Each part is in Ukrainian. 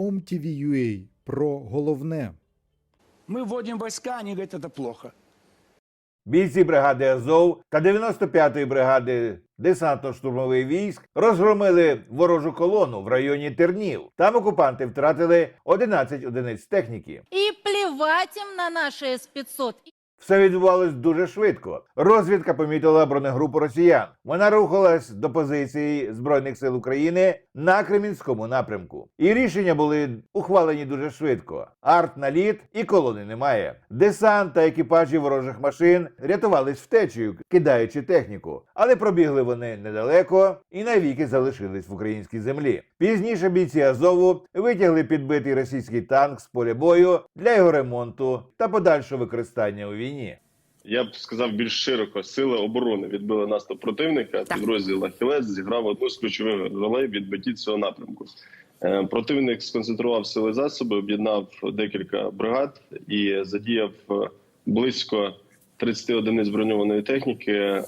OMTV.ua про головне. Мы вводим войска, они говорят, это плохо. Бійці бригади Азов та 95-ї бригади десантно-штурмових військ розгромили ворожу колону в районі Тернів. Там окупанти втратили 11 одиниць техніки. И плевать им на наши С-500. Все відбувалось дуже швидко. Розвідка помітила бронегрупу росіян. Вона рухалась до позиції збройних сил України на Кремінському напрямку. І рішення були ухвалені дуже швидко. Арт наліт і колони немає. Десант та екіпажі ворожих машин рятувались втечею, кидаючи техніку, але пробігли вони недалеко і навіки залишились в українській землі. Пізніше бійці Азову витягли підбитий російський танк з поля бою для його ремонту та подальшого використання у війні. Я б сказав більш широко, сили оборони відбили наступ противника. Підрозділ Ахілес зіграв одну з ключових ролей відбитті цього напрямку. Е, Противник сконцентрував сили засоби, об'єднав декілька бригад і задіяв е, близько 30 одиниць броньованої техніки. Е,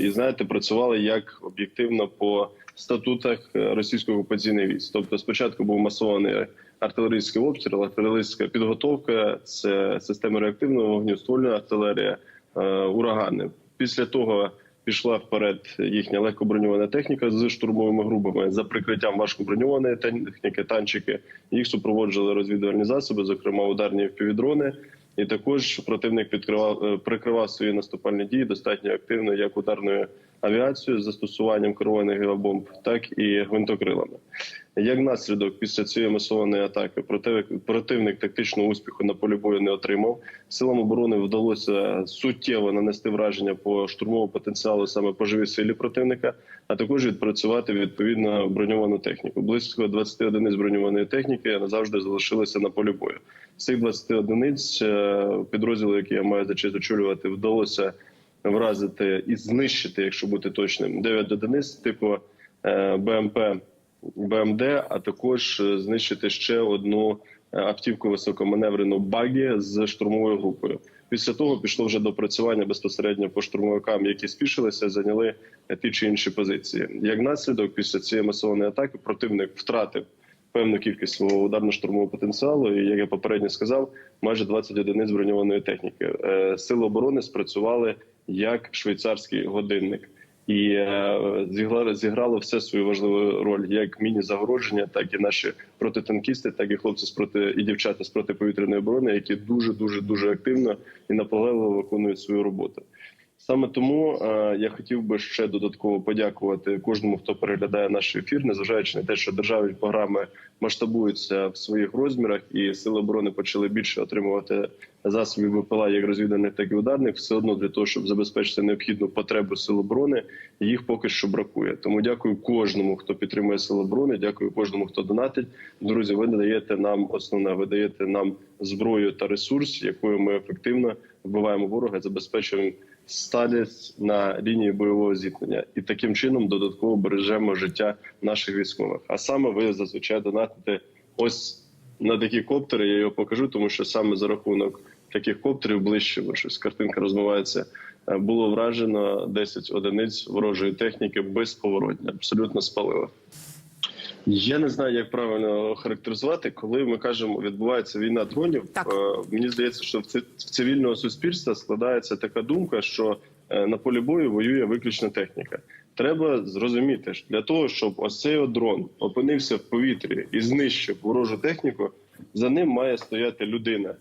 І знаєте, працювали як об'єктивно по статутах е, російської окупаційної військ. Тобто, спочатку був масований артилерійський обстріл, артилерійська підготовка, це системи реактивного вогню, ствольна артилерія, е, урагани. Після того пішла вперед їхня легкоброньована техніка з штурмовими групами за прикриттям важкоброньованої техніки, танчики. Їх супроводжували розвідувальні засоби, зокрема ударні впівдрони. І також противник підкривав е, прикривав свої наступальні дії достатньо активно, як ударною авіацією з застосуванням керованих геобомб, так і гвинтокрилами. Як наслідок після цієї масованої атаки противник, тактичного успіху на полі бою не отримав. Силам оборони вдалося суттєво нанести враження по штурмовому потенціалу саме по живій силі противника, а також відпрацювати відповідно броньовану техніку. Близько 20 одиниць броньованої техніки назавжди залишилися на полі бою. З цих 20 одиниць е, підрозділу, який я маю за честь очолювати, вдалося вразити і знищити, якщо бути точним, 9 одиниць типу е, БМП БМД, а також е, знищити ще одну е, автівку високоманеврену багі з штурмовою групою. Після того пішло вже допрацювання безпосередньо по штурмовикам, які спішилися, зайняли ті чи інші позиції. Як наслідок, після цієї масованої атаки противник втратив певну кількість свого ударно-штурмового потенціалу. І як я попередньо сказав, майже 20 одиниць броньованої техніки. Е, Сили оборони спрацювали як швейцарський годинник. І е, зіграло, все свою важливу роль, як міні-загородження, так і наші протитанкісти, так і хлопці з проти і дівчата з протиповітряної оборони, які дуже дуже дуже активно і наполегливо виконують свою роботу. Саме тому е, я хотів би ще додатково подякувати кожному, хто переглядає наш ефір, незважаючи на те, що державні програми масштабуються в своїх розмірах, і сили оборони почали більше отримувати засобів БПЛА, як розвідувальних, так і ударних. Все одно для того, щоб забезпечити необхідну потребу сил оборони, їх поки що бракує. Тому дякую кожному, хто підтримує сили оборони. Дякую кожному, хто донатить. Друзі, ви даєте нам основне, ви даєте нам зброю та ресурс, якою ми ефективно вбиваємо ворога, забезпечуємо сталість на лінії бойового зіткнення і таким чином додатково бережемо життя наших військових. А саме ви зазвичай донатите ось на такі коптери. Я його покажу, тому що саме за рахунок таких коптерів ближче, бо щось картинка розмивається. е, Було вражено 10 одиниць ворожої техніки безповоротня, абсолютно спалило. Я не знаю, як правильно характеризувати, коли ми кажемо, відбувається війна дронів. Так. е, Мені здається, що в ци- цивільного суспільства складається така думка, що е, на полі бою воює виключно техніка. Треба зрозуміти, що для того, щоб ось цей дрон опинився в повітрі і знищив ворожу техніку, за ним має стояти людина.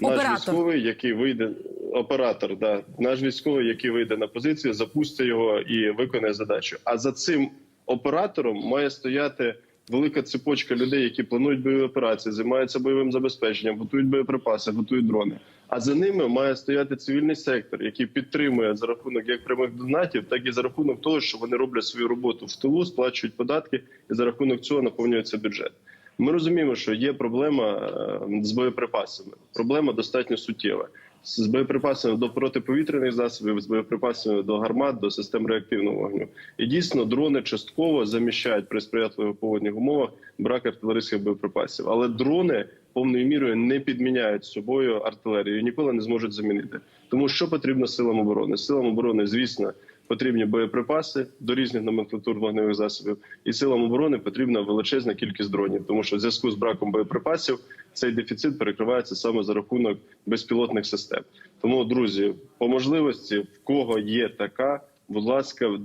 Наш Оператор. військовий, який вийде, оператор, да, наш військовий, який вийде на позицію, запустить його і виконає задачу. А за цим оператором має стояти велика цепочка людей, які планують бойові операції, займаються бойовим забезпеченням, готують боєприпаси, готують дрони. А за ними має стояти цивільний сектор, який підтримує за рахунок як прямих донатів, так і за рахунок того, що вони роблять свою роботу в тилу, сплачують податки, і за рахунок цього наповнюється бюджет. Ми розуміємо, що є проблема е, з боєприпасами. Проблема достатньо суттєва. З боєприпасами до протиповітряних засобів, з боєприпасами до гармат, до систем реактивного вогню. І дійсно дрони частково заміщають при сприятливих погодних умовах брак артилерійських боєприпасів. Але дрони повною мірою не підміняють собою артилерію, ніколи не зможуть замінити. Тому що потрібно силам оборони? Силам оборони, звісно, потрібні боєприпаси до різних номенклатур вогневих засобів, і силам оборони потрібна величезна кількість дронів, тому що в зв'язку з браком боєприпасів цей дефіцит перекривається саме за рахунок безпілотних систем. Тому, друзі, по можливості, в кого є така, будь ласка,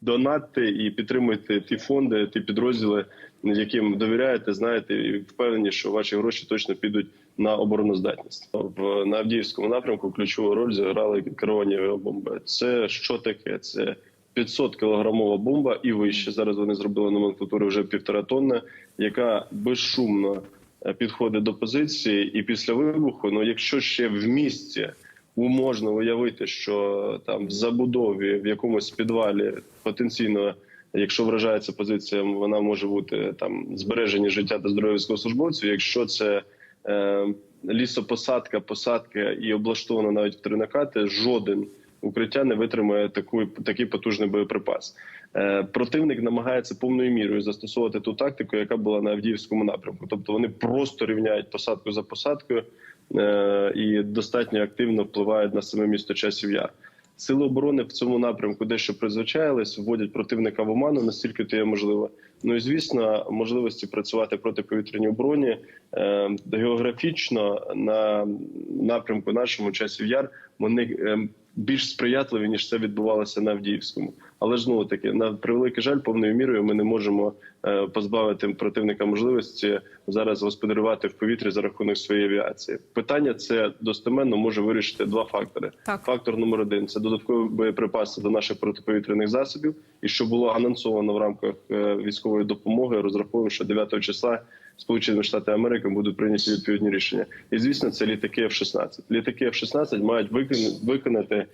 донатьте і підтримуйте ті фонди, ті підрозділи, яким довіряєте, знаєте, і впевнені, що ваші гроші точно підуть на обороноздатність. В на Авдіївському напрямку ключову роль зіграли керовані авіабомби. Це що таке? Це 500 кілограмова бомба і вище. Зараз вони зробили номенклатуру вже півтора тонна, яка безшумно е, підходить до позиції, і після вибуху, ну якщо ще в місті можна уявити, що там в забудові в якомусь підвалі потенційно, якщо вражається позиція, вона може бути там збережені життя та здоров'я військовослужбовців. Якщо це лісопосадка, посадка і облаштована навіть в три накати, жоден укриття не витримає таку такий потужний боєприпас. Е, противник намагається повною мірою застосовувати ту тактику, яка була на Авдіївському напрямку. Тобто вони просто рівняють посадку за посадкою е, і достатньо активно впливають на саме місто часів яр. Сили оборони в цьому напрямку дещо призвичаїлись, вводять противника в оману, настільки то є можливо. Ну і звісно, можливості працювати проти повітряній обороні е, географічно на напрямку нашому часів яр вони е, більш сприятливі ніж це відбувалося на Авдіївському. Але ж знову таки, на превеликий жаль, повною мірою ми не можемо е, позбавити противника можливості зараз господарювати в повітрі за рахунок своєї авіації. Питання це достеменно може вирішити два фактори. Так. Фактор номер один це додаткові боєприпаси до наших протиповітряних засобів, і що було анонсовано в рамках е, військової допомоги. Розраховуємо, що 9 числа Сполучені Штати Америки будуть прийняті відповідні рішення. І звісно, це літаки F-16. Літаки F-16 мають викон- виконати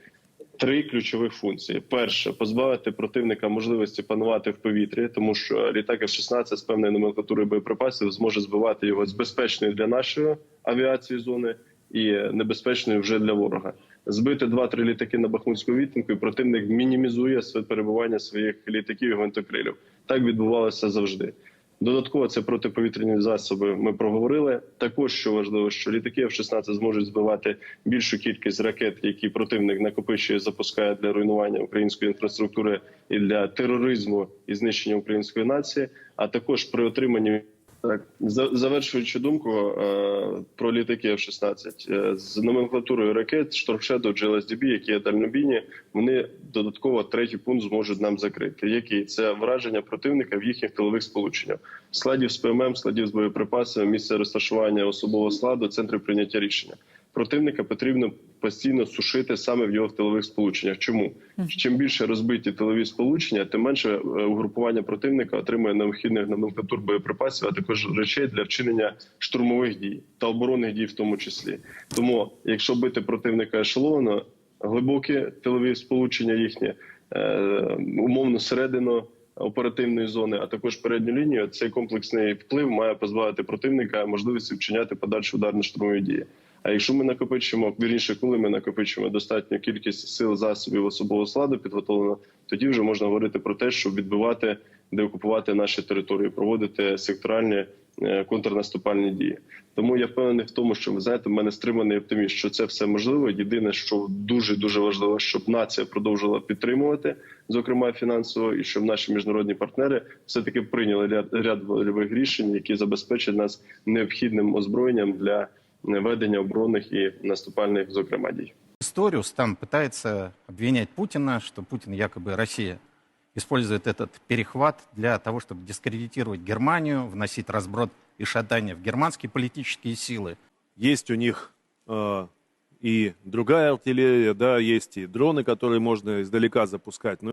три ключові функції: перше позбавити противника можливості панувати в повітрі, тому що літак F-16 з певною номенклатурою боєприпасів зможе збивати його з безпечної для нашої авіації зони і небезпечної вже для ворога. Збити два-три літаки на Бахмутську відтинку, і противник мінімізує перебування своїх літаків і гвинтокрилів. Так відбувалося завжди. Додатково це протиповітряні засоби. Ми проговорили. Також що важливо, що літаки F-16 зможуть збивати більшу кількість ракет, які противник накопичує, запускає для руйнування української інфраструктури і для тероризму і знищення української нації. А також при отриманні так за- завершуючи думку е, про літаки F-16, е, з номенклатурою ракет Storm GLSDB, які є дальнобійні, вони додатково третій пункт зможуть нам закрити. Який це враження противника в їхніх тилових сполученнях, складів з ПММ, складів з боєприпасами, місце розташування особового складу, центри прийняття рішення. Противника потрібно постійно сушити саме в його тилових сполученнях. Чому чим більше розбиті тилові сполучення, тим менше е, угрупування противника отримує необхідних номенклатур боєприпасів, а також речей для вчинення штурмових дій та оборонних дій, в тому числі. Тому, якщо бити противника ешелону, глибокі тилові сполучення їхні, е, умовно середину оперативної зони, а також передню лінію, цей комплексний вплив має позбавити противника можливості вчиняти подальші ударно-штурмові дії. А якщо ми накопичимо, вірніше, коли ми накопичимо достатню кількість сил засобів особового складу підготовлено, тоді вже можна говорити про те, щоб відбивати, деокупувати наші території, проводити секторальні е, контрнаступальні дії. Тому я впевнений в тому, що ви знаєте, в мене стриманий оптиміст, що це все можливо. Єдине, що дуже дуже важливо, щоб нація продовжила підтримувати, зокрема фінансово, і щоб наші міжнародні партнери все таки прийняли ряд ряд вольових рішень, які забезпечать нас необхідним озброєнням для ведення оборонних і наступальних, зокрема дій. историю Стан пытается обвинять Путина, что Путин якобы Россия использует этот перехват для того, чтобы дискредитировать Германию, вносить разброд и шатание в германские политические силы. Есть у них э, и другая артиллерия, да, есть и дроны, которые можно издалека запускать. Но